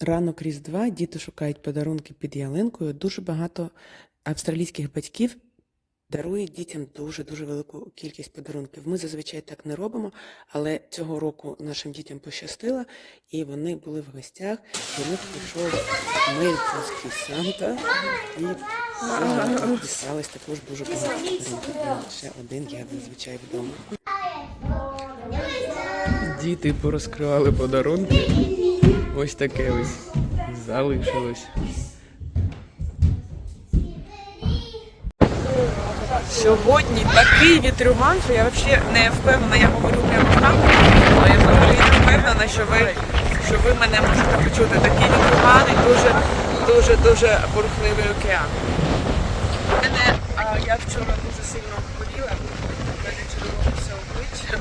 Ранок Різдва, діти шукають подарунки під ялинкою. Дуже багато австралійських батьків дарують дітям дуже-дуже велику кількість подарунків. Ми зазвичай так не робимо, але цього року нашим дітям пощастило, і вони були в гостях. До них прийшов мельфорський Санта, і дісталось також дуже багато подарунків. Ще один я зазвичай вдома. Діти порозкривали подарунки. Ось таке ось залишилось. Сьогодні такий вітрюган, що я взагалі не впевнена, я говорю прямо камеру, але я взагалі не впевнена, що ви, що ви мене можете почути. Такий вітрюган і дуже, дуже, дуже бурхливий океан. Мене, а, я вчора дуже сильно хворіла, мене червонося обличчя.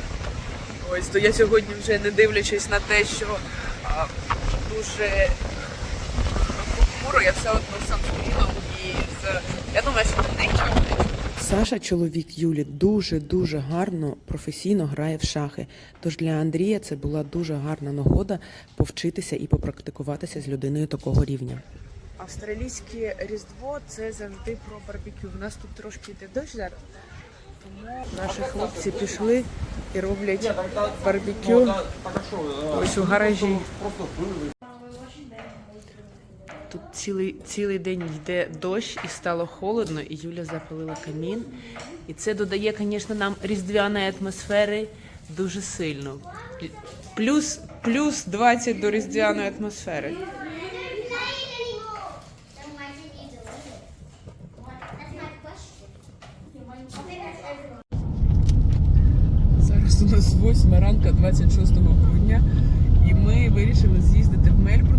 Ось, то я сьогодні вже не дивлячись на те, що дуже хмуро, я все одно з санскріном і з... Я думаю, що не нічого. Саша, чоловік Юлі, дуже дуже гарно професійно грає в шахи. Тож для Андрія це була дуже гарна нагода повчитися і попрактикуватися з людиною такого рівня. Австралійське різдво це завжди про барбекю. У нас тут трошки йде дощ зараз. Тому наші хлопці пішли і роблять барбекю ось у гаражі. Тут цілий, цілий день йде дощ і стало холодно, і Юля запалила камін. І це додає, звісно, нам різдвяної атмосфери дуже сильно. Плюс, плюс 20 до різдвяної атмосфери. Зараз у нас 8 ранка 26 грудня, і ми вирішили з'їздити в Мельбурн,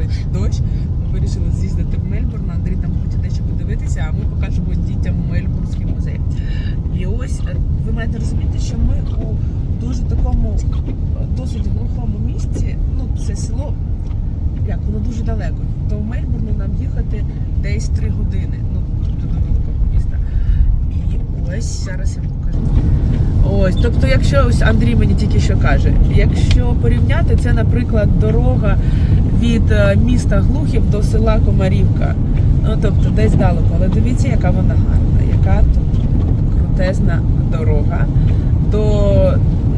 шпетрить дощ. Ми вирішили з'їздити в Мельбурн. Андрій там хоче дещо подивитися, а ми покажемо дітям Мельбурнський музей. І ось е, ви маєте розуміти, що ми у дуже такому е, досить глухому місці. Ну, це село, як воно дуже далеко. В Мельбурну нам їхати десь 3 години. Ну, тобто до великого міста. І ось зараз я. Ось, тобто, якщо ось Андрій мені тільки що каже, якщо порівняти, це, наприклад, дорога від е, міста Глухів до села Комарівка. Ну тобто десь далеко. Але дивіться, яка вона гарна, яка тут крутезна дорога до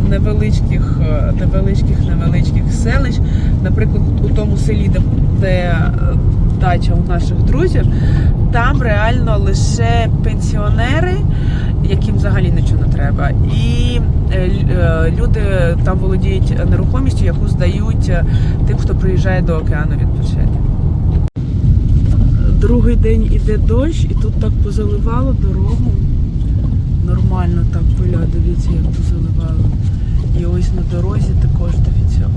невеличких, е, невеличких, невеличких селищ. Наприклад, у тому селі, де, де е, дача у наших друзів, там реально лише пенсіонери, яким взагалі нічого не треба. І е, е, люди там володіють нерухомістю, яку здають е, тим, хто приїжджає до океану відпочити. Другий день іде дощ, і тут так позаливало дорогу. Нормально так поля, дивіться, як позаливало. І ось на дорозі також дивіться.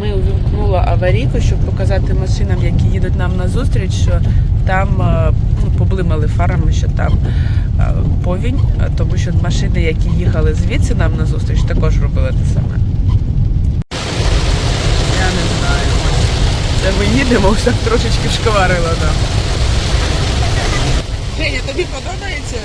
Ми увімкнули аварійку, щоб показати машинам, які їдуть нам на зустріч, що там е, ну, поблимали фарами, що там е, повінь, е, тому що машини, які їхали звідси нам на зустріч, також робили те саме. Я не знаю. Це ми їдемо, так трошечки шкварило, да. Женя, тобі подобається?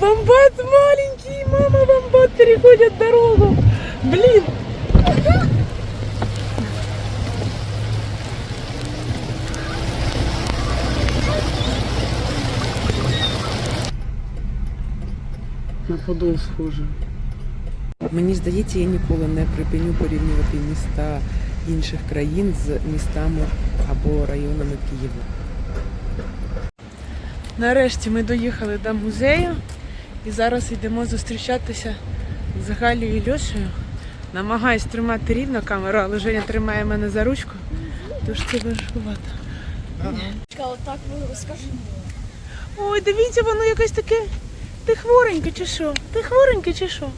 Вамбат маленький, мама, вамбат переходят дорогу. Блин. На подол схоже. Мені здається, я ніколи не припиню порівнювати міста інших країн з містами або районами Києва. Нарешті ми доїхали до музею і зараз йдемо зустрічатися з Галією і Льошею. Намагаюсь тримати рівно камеру, але Женя тримає мене за ручку, тож це важкувато. Отак ви розкажи. Ой, дивіться, воно якесь таке. Ти хвореньке чи що? Ти хвореньке чи що?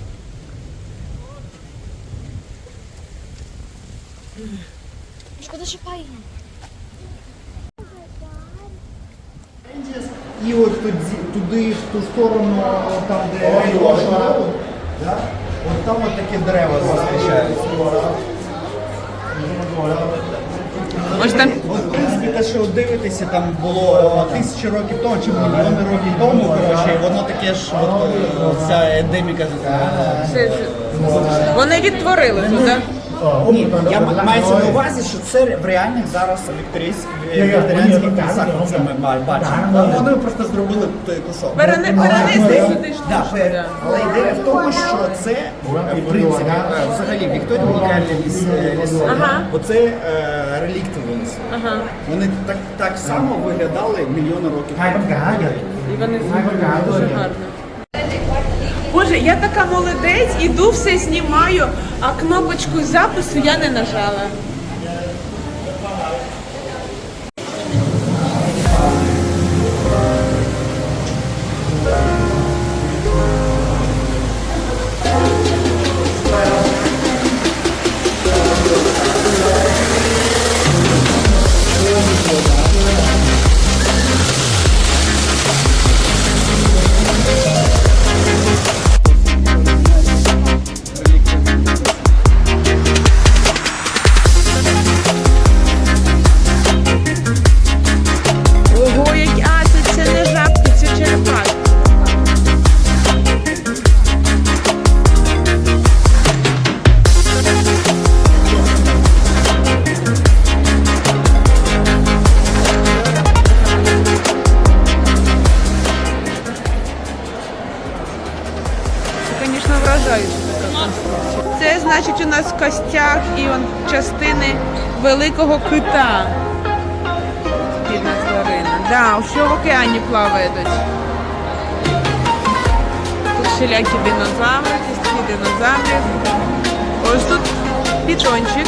Шкода, що паїн. І от туди, туди в ту сторону, там де Railroad Road, да? от там от такі дерева зустрічаються. Можете? От, в принципі, те, що от дивитеся, там було тисячі років тому чи мільйони років тому, коротше, і воно таке ж, от, е, ця ендеміка. е, Вони відтворили тут, так? Ні, я м- мається на увазі, що це в реальних зараз вікторійських вікторіанських це ми ма- бачимо. Вони просто зробили той кусок. Перене- перенесли сюди Да, штучку, пер- да. Але ідея в тому, що це е, в принципі е, взагалі Вікторія унікальні ліс, е, ліси. Ага. Е. Ага. Вони так, так само виглядали мільйони років. тому. І вони дуже гарно. Боже, я така молодець, іду, все знімаю, а кнопочку запису я не нажала. Вражаюча така конструкція. Це значить у нас костяк і он частини великого кита. Бідна тварина. Да, що в океані плаває. Тут всілякі динозаври, кістки динозаврів. Ось тут пітончик.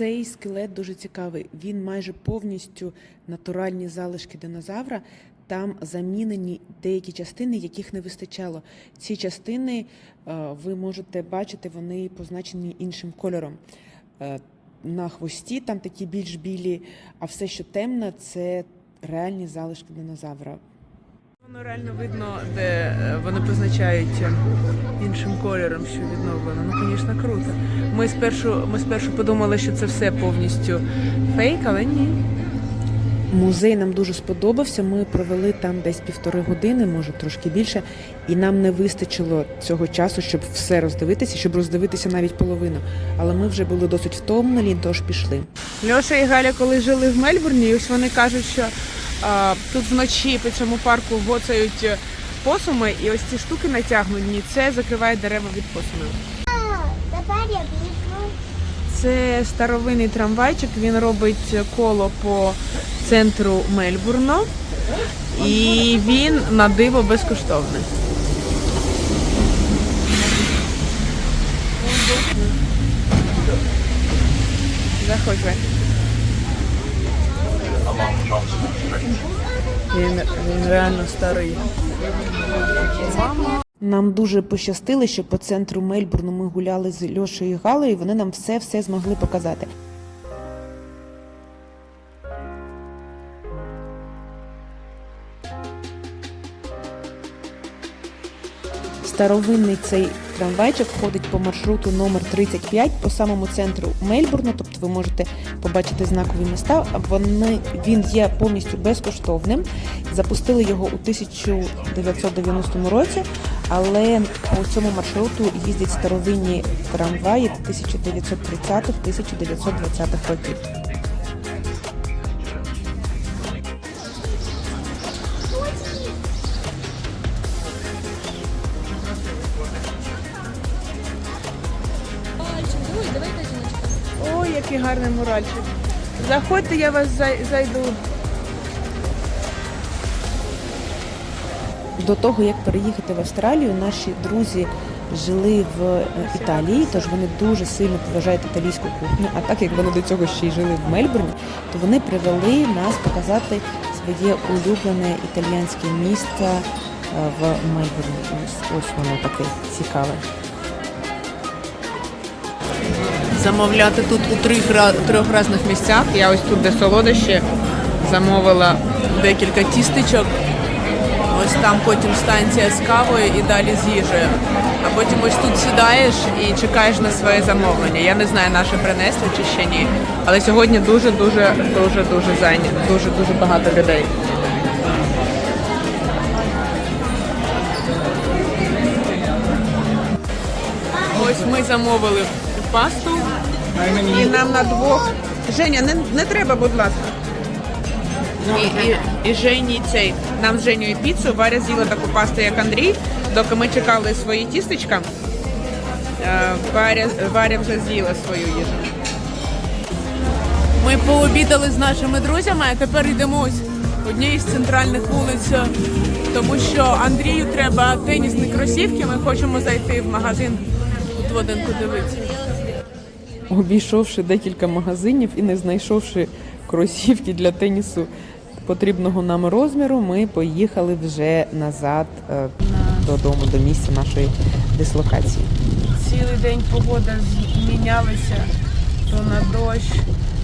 Цей скелет дуже цікавий. Він майже повністю натуральні залишки динозавра. Там замінені деякі частини, яких не вистачало. Ці частини е, ви можете бачити, вони позначені іншим кольором. Е, На хвості там такі більш білі, а все, що темне, це реальні залишки динозавра. Воно реально видно, де е, вони позначають е, іншим кольором, що відновлено. Ну, звісно, круто. Ми спершу, ми спершу подумали, що це все повністю фейк, але ні. Музей нам дуже сподобався. Ми провели там десь півтори години, може трошки більше, і нам не вистачило цього часу, щоб все роздивитися, щоб роздивитися навіть половину. Але ми вже були досить втомлені, тож пішли. Льоша і Галя, коли жили в Мельбурні, ось вони кажуть, що тут вночі по цьому парку гоцають е, посуми, і ось ці штуки натягнені. Це закриває дерева від посумів. Це старовинний трамвайчик. Він робить коло по центру Мельбурну. І він на диво безкоштовний. Заходь. Він, він реально старий. Нам дуже пощастило, що по центру Мельбурну ми гуляли з Льошею і Галею, і вони нам все-все змогли показати. Старовинний цей трамвайчик ходить по маршруту номер 35 по самому центру Мельбурна, тобто ви можете побачити знакові міста. Вони він є повністю безкоштовним. Запустили його у 1990 році, але по цьому маршруту їздять старовинні трамваї 1930-1920-х років. Який гарний муральчик. Заходьте, я вас зайду. До того як переїхати в Австралію, наші друзі жили в е, Італії, тож вони дуже сильно поважають італійську кухню. А так як вони до цього ще й жили в Мельбурні, то вони привели нас показати своє улюблене італіянське місце е, в Мельбурні. Ось воно таке цікаве. Замовляти тут у трьох, трьох різних місцях. Я ось тут, де солодощі, замовила декілька тістечок. Ось там потім станція з кавою і далі з їжею. А потім ось тут сідаєш і чекаєш на своє замовлення. Я не знаю, наше принесли чи ще ні. Але сьогодні дуже, дуже, дуже, зайнято. Дуже, дуже багато людей. Ось ми замовили пасту. І нам на двох. Женя, не, не треба, будь ласка. І, і, і Жені цей. Нам з Женю і піцу. Варя з'їла таку пасту, як Андрій. Доки ми чекали свої тістечка, е, Варя, Варя вже з'їла свою їжу. Ми пообідали з нашими друзями, а тепер йдемо ось однією з центральних вулиць, е, тому що Андрію треба тенісні кросівки. Ми хочемо зайти в магазин тут в один подивитися. Обійшовши декілька магазинів і не знайшовши кросівки для тенісу потрібного нам розміру, ми поїхали вже назад е, додому, до місця нашої дислокації. Цілий день погода змінялася, то на дощ,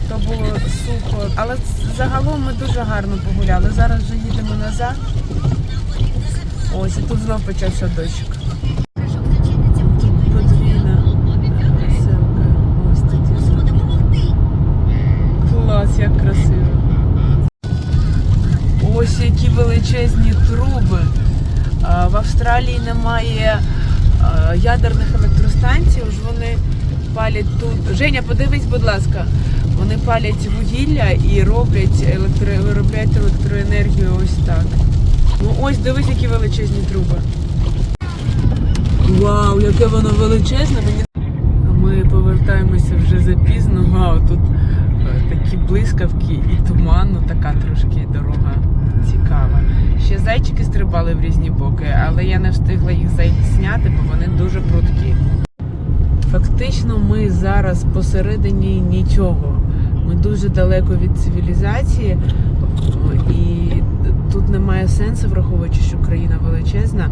то було сухо. Але загалом ми дуже гарно погуляли. Зараз вже їдемо назад. Ось і тут знов почався дощик. Ось які величезні труби. В Австралії немає ядерних електростанцій, ж вони палять тут. Женя, подивись, будь ласка, вони палять вугілля і роблять електро... виробляють електроенергію ось так. Ну ось дивись, які величезні труби. Вау, яке воно величезне! Мені ми повертаємося вже запізно. Вау, тут е, такі блискавки і туман, ну така трошки дорога цікава. Ще зайчики стрибали в різні боки, але я не встигла їх зняти, бо вони дуже прудкі. Фактично, ми зараз посередині нічого. Ми дуже далеко від цивілізації, і тут немає сенсу, враховуючи, що країна величезна,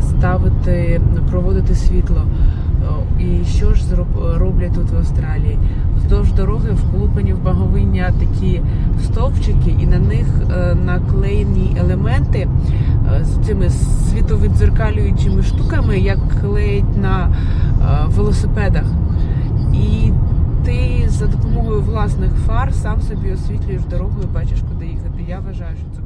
ставити, проводити світло. І що ж роблять тут в Австралії? Вздовж дороги вколупані в баговиння такі стовпчики, і на них е, наклеєні елементи е, з цими світовідзеркалюючими штуками, як клеять на е, велосипедах. І ти за допомогою власних фар сам собі освітлюєш дорогу і бачиш, куди їхати. Я вважаю, що це